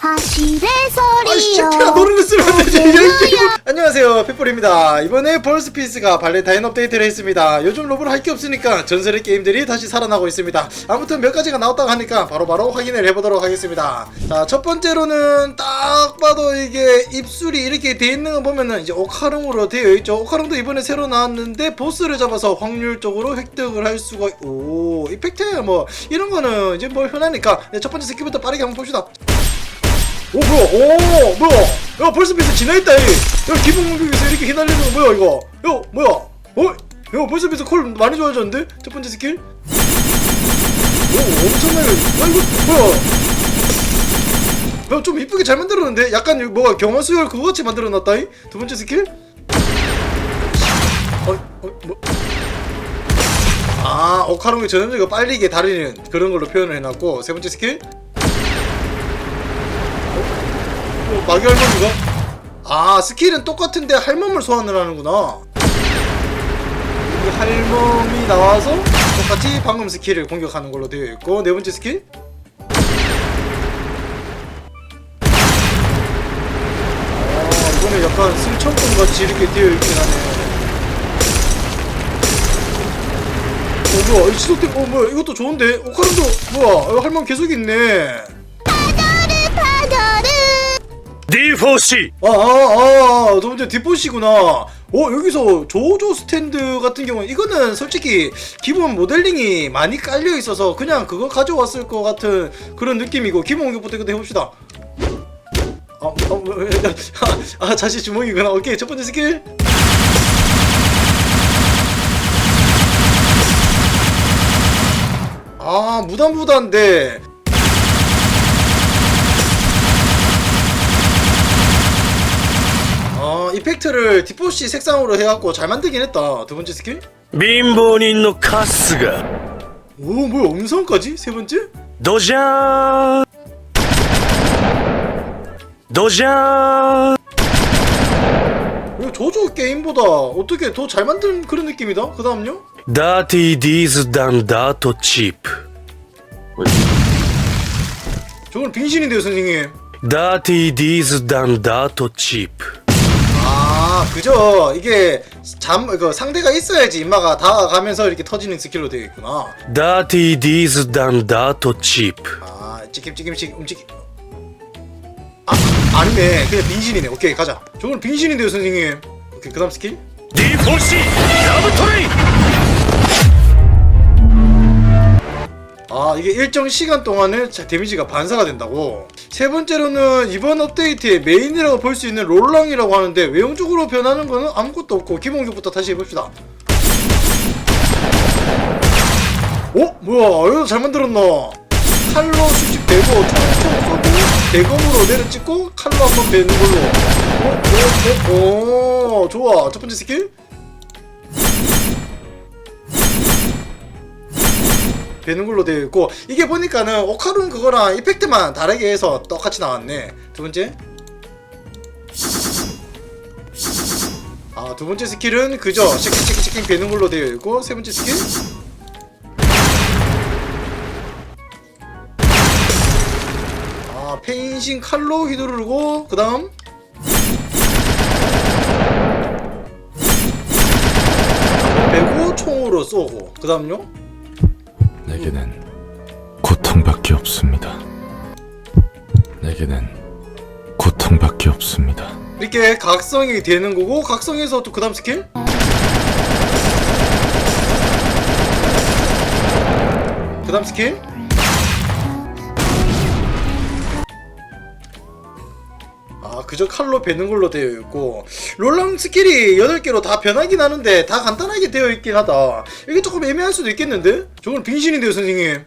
사실의 아, 소리요. 노래를 쓰면 안 되지. 안녕하세요, 핏볼입니다. 이번에 벌스피스가 발렌타인 업데이트를 했습니다. 요즘 로블 할 게 없으니까 전설의 게임들이 다시 살아나고 있습니다. 아무튼 몇 가지가 나왔다고 하니까 바로 바로 확인을 해보도록 하겠습니다. 자, 첫 번째로는 딱 봐도 이게 입술이 이렇게 돼 있는 거 보면은 이제 오카롱으로 되어 있죠. 오카롱도 이번에 새로 나왔는데 보스를 잡아서 확률적으로 획득을 할 수가, 오, 이펙트 뭐, 이런 거는 이제 뭐 흔하니까. 네, 첫 번째 스킬부터 빠르게 한번 봅시다. 오 뭐야 오 뭐야 야 벌써 비스 지나있다 이. 야 기본 공격에서 이렇게 휘날리는 거 뭐야 이거 야 뭐야 어? 야 벌써 비스 콜 많이 좋아졌는데? 첫 번째 스킬 오 엄청나게 야 이거 뭐야 야 좀 이쁘게 잘 만들었는데 약간 뭐가 경화 수열 그거 같이 만들어놨다 이. 두 번째 스킬 어, 어, 뭐. 아, 오카롱이 전염제가 빨리게 달리는 그런 걸로 표현을 해놨고 세 번째 스킬 어, 마귀 할멈인가? 아 스킬은 똑같은데 할멈을 소환을 하는구나 이 할멈이 나와서 똑같이 방금 스킬을 공격하는 걸로 되어 있고 네 번째 스킬 아 이거는 약간 승천권 같이 이렇게 되어 있긴 하네 어 뭐야 이 지속된 어 뭐야 이것도 좋은데 오카름도 뭐야 이거 할멈 계속 있네. D4C 아, 아, 아, 아, 너 이제 뒷보시구나. 어, 여기서 조조 스탠드 같은 경우는 이거는 솔직히 기본 모델링이 많이 깔려 있어서 그냥 그거 가져왔을 것 같은 그런 느낌이고 기본 공격부터 이것도 해봅시다. 아, 어, 뭐, 아, 아, 자시 주먹이구나. 오케이, 첫 번째 스킬. 아, 무단무단데. 아, 이펙트를 디포시 색상으로 해갖고 잘 만들긴 했다. 두 번째 스킬. 貧乏人のカスが 오, 뭐야, 음성까지? 세 번째? ドジャーンドジャーン 이거 조조 게임보다 어떻게 더 잘 만든 그런 느낌이다. 그 다음요? ダーティーディーズダンダートチープ 저건 빙신인데요, 선생님. ダーティーディーズダンダートチープ 아, 그죠. 이게 잠 그 상대가 있어야지 인마가 다가가면서 이렇게 터지는 스킬로 되어 있구나. That it is than that cheap. 아 찌김찌김씩 움직이 아 아니네. 그냥 빈신이네. 오케이 가자. 저건 빈신인데요 선생님. 오케이 그 다음 스킬. D4C 라브토리 이게 일정 시간 동안은 자- 데미지가 반사가 된다고 세 번째로는 이번 업데이트의 메인이라고 볼 수 있는 롤랑이라고 하는데 외형적으로 변하는 거는 아무것도 없고 기본 공격부터 다시 해봅시다 어? 뭐야 이거 잘 만들었나 칼로 수직 대고 총총 쏘고 대검으로 내려찍고 칼로 한번 베는 걸로 어? 어? 어? 어 좋아 첫 번째 스킬 되는 걸로 되어 있고 이게 보니까는 오카룬 그거랑 이펙트만 다르게 해서 똑같이 나왔네. 두 번째. 아 두 번째 스킬은 그저 치킨 치킨 치킨 되는 걸로 되어 있고 세 번째 스킬. 아 페인신 칼로 휘두르고 그 다음. 배고 총으로 쏘고 그 다음요 내게는 고통밖에 없습니다. 내게는 고통밖에 없습니다. 이렇게 각성이 되는 거고 각성해서 또 그다음 스킬 그다음 스킬 그저 칼로 베는 걸로 되어 있고 롤랑 스킬이 8개로 다 변하긴 하는데 다 간단하게 되어 있긴 하다 이게 조금 애매할 수도 있겠는데? 저건 빙신인데요 선생님